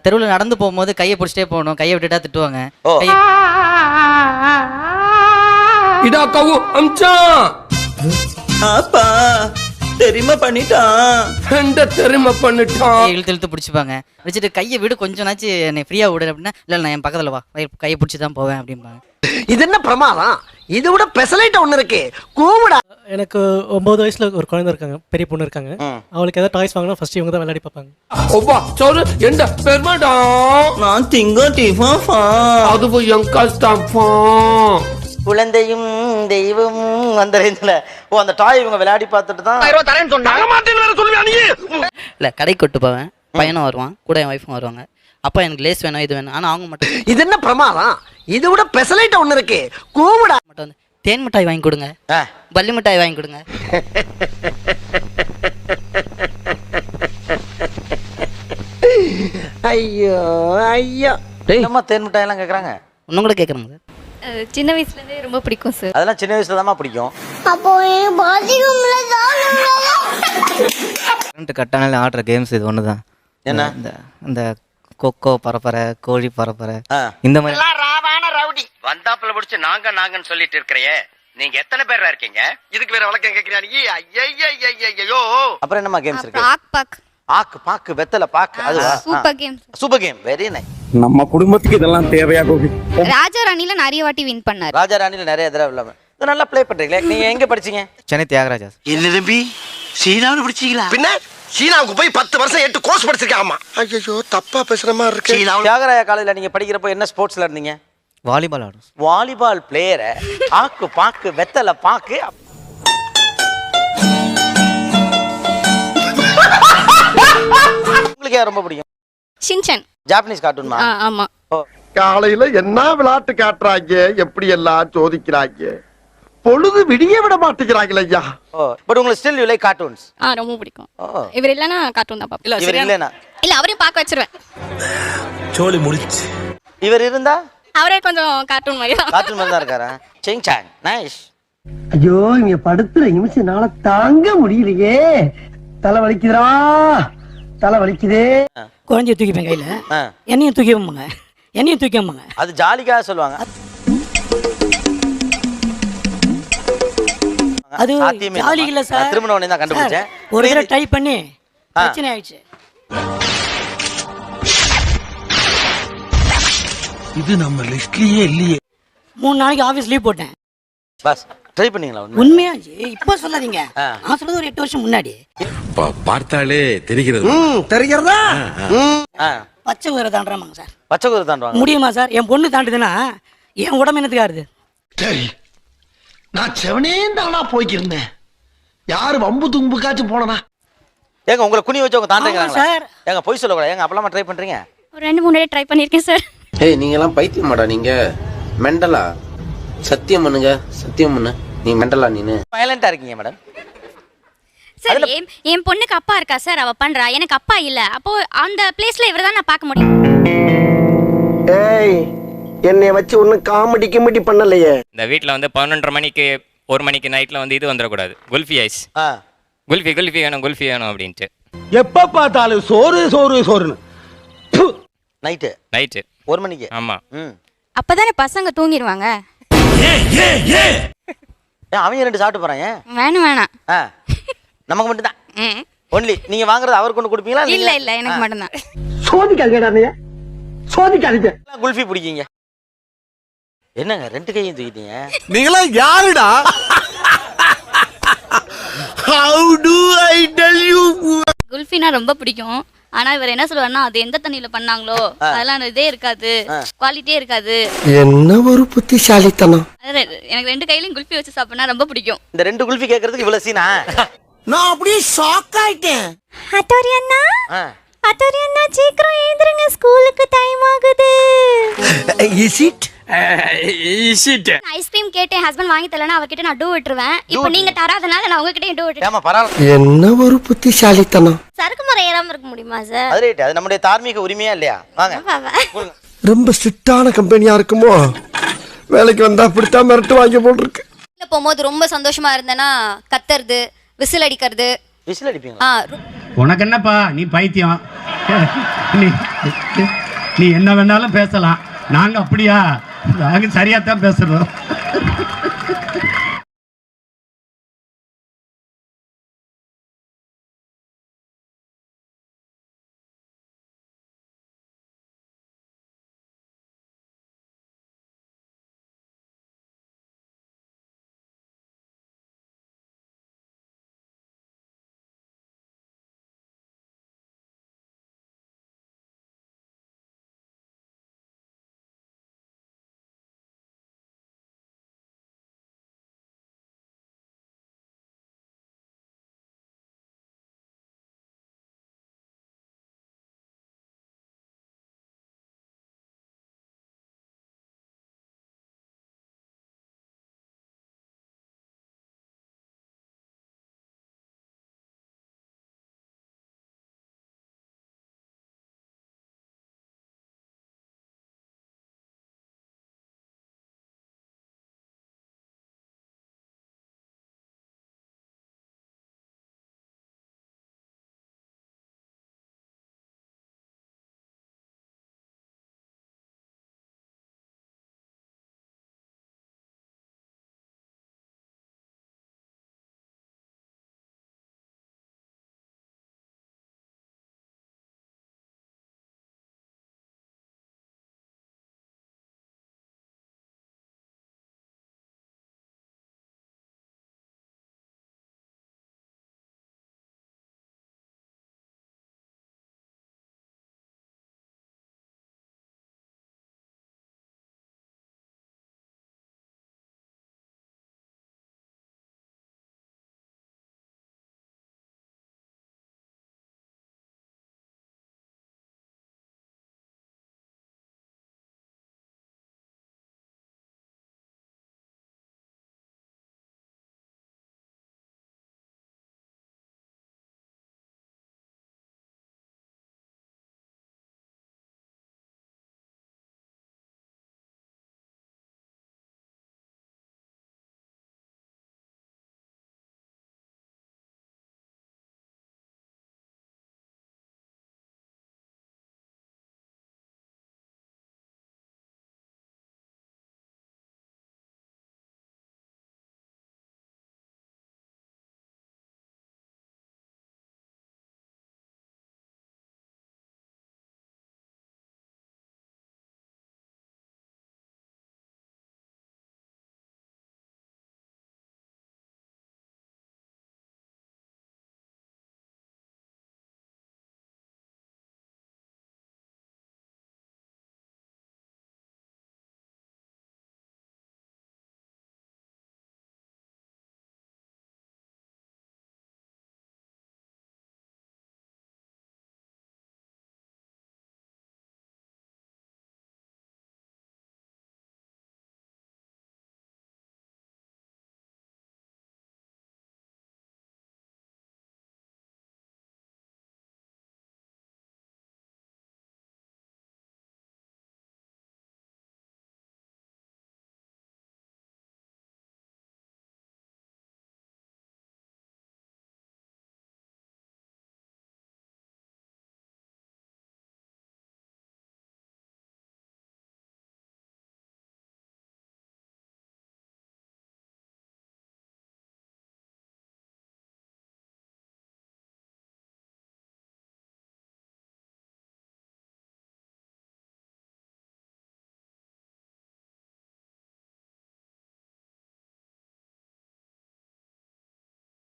தெருவில் நடந்து போகும்போது கையை பிடிச்சிட்டே போகணும் கையை விட்டுட்டா திட்டுவாங்க இதா கவு அம்ச்சான் அப்பா தெரியுமா பண்ணிட்டான் எந்த தெரியுமா பண்ணிட்டான் இழுத்து இழுத்து பிடிச்சிப்பாங்க வச்சுட்டு கையை விடு கொஞ்ச நாச்சு என்னை ஃப்ரீயாக விடு அப்படின்னா இல்லை நான் என் பக்கத்தில் வா கையை பிடிச்சி தான் போவேன் அப்படிம்பாங்க இது என்ன பிரமாதம்? இது விட பெசலைட் ஒண்ணு இருக்கு. கூவுடா. எனக்கு ஒம்பது வயசுல ஒரு குழந்தை இருக்காங்க பெரிய பொண்ணு இருக்காங்க. அவளுக்கு ஏதாவது டாய்ஸ் வாங்கினா ஃபர்ஸ்ட் இவங்க தான் விளையாடி பார்ப்பாங்க. சொல்லு எந்த பெருமாடா. நான் திங்க டிஃபா அதுவும் என் கஷ்டம் குழந்தையும் தெய்வமும் அந்த ரேஞ்சில் ஓ அந்த டாய் இவங்க விளையாடி பார்த்துட்டு தான். இல்லை கடைக்கு கொட்டு போவேன். பையனும் வருவான் கூட என் ஒய்ஃபும் வருவாங்க. அப்பா எனக்கு லேஸ் வேணும் இது வேணும். ஆனால் அவங்க மட்டும் இது என்ன பிரமாதம்? இது விட பெசலைட் ஒண்ணு இருக்கு. கூவுடா. மட்டும் வந்து தேன் மிட்டாய் வாங்கி கொடுங்க. ஆ. பல்லி மிட்டாய் வாங்கி கொடுங்க. ஐயோ ஐயோ. என்னம்மா தேன் மிட்டாய் எல்லாம் கேட்குறாங்க இன்னும் கூட அஹ் சின்ன வயசுலேருந்தே ரொம்ப பிடிக்கும் சார். அதெல்லாம் சின்ன வயசுல தான்மா பிடிக்கும். அப்போ கரண்ட் கட்டானால ஆடுற கேம்ஸ் இது ஒன்று தான் என்ன? இந்த இந்த கொக்கோ பரப்பரை கோழி பரப்பரை ஆ. இந்த மாதிரி வந்தாப்புல பிடிச்சு நாங்க நாங்கன்னு சொல்லிட்டு இருக்கிறையே நீங்க எத்தனை பேரா இருக்கீங்க? இதுக்கு வேற வழக்கம் கேக்குறாங்க அப்புறம் என்னம்மா கேம்ஸ் இருக்கு? பாக் பாக். ஆக்கு பாக்கு வெத்தலை பாக்கு அதுவா? Super game super game very nice நம்ம குடும்பத்துக்கு இதெல்லாம் தேவையா கோபி? ராஜா ராணில நிறைய வாட்டி வின் பண்ணாரு. ராஜா ராணில நிறைய தடவை இல்லாம இது நல்லா ப்ளே பண்றீங்களே? நீங்க எங்க படிச்சீங்க? சென்னை தியாகராஜா என்ன தம்பி? சீனாவில் பிடிச்சிங்களா? பின்ன? சீனாவுக்கு போய் பத்து வருஷம் எட்டு கோர்ஸ் படிச்சிருக்காமா ஐயோ தப்பா பேசுற மாதிரி இருக்கு. தியாகராய காலேஜ்ல நீங்க படிக்கிறப்போ என்ன ஸ்போர்ட்ஸ்ல இருந்தீங்க? வாலிபால் ஆடும் வாலிபால் பிளேயரை ஆக்கு பாக்கு வெத்தலை பாக்கு. உங்களுக்கு ரொம்ப பிடிக்கும்? ஷின்சன் ஜாப்பனீஸ் கார்ட்டூன்மா ஆ ஆமா. ஓ. காலையில என்ன விளையாட்டு காட்டுறாங்க? எப்படி எல்லாம் சோதிக்கிறாங்க? பொழுது விடிய விட மாட்டேங்கிறாங்களே ஐயா. ஓ பட் உங்களுக்கு ஸ்டில் யூ லைக் கார்ட்டூன்ஸ் ஆ ரொம்ப பிடிக்கும். ஓ. இவர் இல்லைன்னா கார்ட்டூன் தான் பார்ப்பேன். இவர் இல்லைனா இல்ல அவரையும் பார்க்க வச்சிருவேன். சோழி முடிச்சு. இவர் இருந்தா? அவரே கொஞ்சம் கார்ட்டூன் மாதிரி தான். கார்ட்டூன் மாதிரி தான் இருக்காரா? சிங் சாங் நைஸ் ஐயோ இங்க படுத்துற நிமிஷம்னால தாங்க முடியலையே. தலை வலிக்குதுடா. தலை வலிக்குதே. குழந்தைய தூக்கிப்பேன் கையில். என்னையும் தூக்கி வைப்பாங்க என்னையும் தூக்கி வைப்பாங்க அது ஜாலிக்காக சொல்லுவாங்க. அது ஜாலி. இல்ல சார். உடனே தான் கண்டுபிடிச்சேன். ஒரு தடவை ட்ரை பண்ணி. பிரச்சனை ஆயிடுச்சு. இது நம்ம லிஸ்ட்லயே இல்லையே. மூணு நாளைக்கு ஆஃபீஸ் லீவ் போட்டேன். பஸ் ட்ரை பண்ணீங்களா உண்மையா? இப்போ சொல்லாதீங்க. நான் சொல்றது ஒரு எட்டு வருஷம் முன்னாடி. பார்த்தாலே தெரிகிறது. ம் தெரிகிறதா? ஆ பச்சை குதிரை தாண்டுறாமாங்க சார். பச்சை குதிரை தாண்டுவாங்க? முடியுமா சார்? என் பொண்ணு தாண்டுதுன்னா என் உடம்பு என்னத்துக்கு ஆறுது? சரி நான் செவனே தானா போய்க்கிருந்தேன். யாரு வம்பு தும்புக்காச்சும் போனனா? ஏங்க உங்களை குனி வச்சு அவங்க ஆமா தாண்டுறாங்களா சார். ஏங்க பொய் சொல்லக்கூடாது. ஏங்க அப்பலாமா ட்ரை பண்றீங்க? ஒரு ரெண்டு மூணு ட்ரை பண்ணியிருக்கேன் சார். ஏய் நீங்க எல்லாம் பைத்தியமாடா நீங்க. மெண்டலா? சத்தியம் பண்ணுங்க சத்தியம் பண்ணு. நீ மெண்டலா நீனு. வயலண்டா இருக்கீங்க மேடம் சார் என் என் பொண்ணுக்கு அப்பா இருக்கா சார் அவ பண்றா. எனக்கு அப்பா இல்ல. அப்போ அந்த பிளேஸ்ல இவரை தான் நான் பார்க்க முடியும். ஏய் என்னைய வச்சு ஒன்னும் காமெடி கிமெடி பண்ணலையே. இந்த வீட்ல வந்து பதினொன்றரை மணிக்கு ஒரு மணிக்கு நைட்ல வந்து இது வந்துடக்கூடாது. குல்ஃபி ஐஸ். ஆ. குல்ஃபி குல்ஃபி வேணும் குல்ஃபி வேணும் அப்படின்ட்டு. எப்ப பார்த்தாலும் சோறு சோறு சோறுன்னு. நைட்டு நைட்டு ஒரு மணிக்கு? ஆமா. ம். அப்பதானே பசங்க தூங்கிடுவாங்க? ஏன் அவங்க ரெண்டு சாப்பிட்டு போறாங்க வேணும் வேணாம். ஆ. நமக்கு மட்டும் தான் ம். ஒன்லி நீங்க வாங்குறது அவருக்கு கொண்டு கொடுப்பீங்களா இல்ல இல்ல எனக்கு மட்டும்தான். சோதிக்காதீங்கடா நீ சோதிக்காதீங்க. ஆ, குல்ஃபி பிடிக்கீங்க. என்னங்க ரெண்டு கையும் தூக்கிட்டீங்க? நீங்களா யாருடா? How do I tell you குல்ஃபினா ரொம்ப பிடிக்கும். ஆனா இவர் என்ன சொல்லுவாருன்னா அது எந்த தண்ணியில பண்ணாங்களோ அதெல்லாம் இதே இருக்காது. குவாலிட்டியே இருக்காது. என்ன ஒரு புத்திசாலித்தனம். எனக்கு ரெண்டு கையிலயும் குல்ஃபி வச்சு சாப்பிட்டா ரொம்ப பிடிக்கும். இந்த ரெண்டு குல்ஃபி கேட்கறதுக்கு இவ்வளவு சீனா நான் அப்படியே ஷாக் ஆயிட்டேன். அத்தோரி அண்ணா. அத்தோரி அண்ணா சீக்கிரம் எழுந்திருங்க ஸ்கூலுக்கு டைம் ஆகுது. இஸ் இட் ஐஸ்கிரீம் கேட்டேன் ஹஸ்பண்ட் வாங்கி தரலன்னா அவர்கிட்ட நான் டூ விட்டுருவேன். இப்போ நீங்க தராதனால நான் உங்ககிட்ட டூ பரவாயில்ல. என்ன ஒரு புத்திசாலித்தனம். சறுக்கு மரம் ஏறாம இருக்க முடியுமா சார் அது ரைட் அது நம்முடைய தார்மீக உரிமையா இல்லையா? வாங்க. ரொம்ப ஸ்ட்ரிக்டான கம்பெனியா இருக்குமோ? வேலைக்கு வந்தா அப்படித்தான் மிரட்டு வாங்கி போட்டிருக்கு போகும்போது ரொம்ப சந்தோஷமா இருந்தேன்னா கத்துறது விசில் அடிக்கிறது. விசில் ரொ- உனக்கு என்னப்பா நீ பைத்தியம். நீ நீ என்ன வேணாலும் பேசலாம். நாங்கள் அப்படியா? நாங்கள் சரியாக தான் பேசுகிறோம்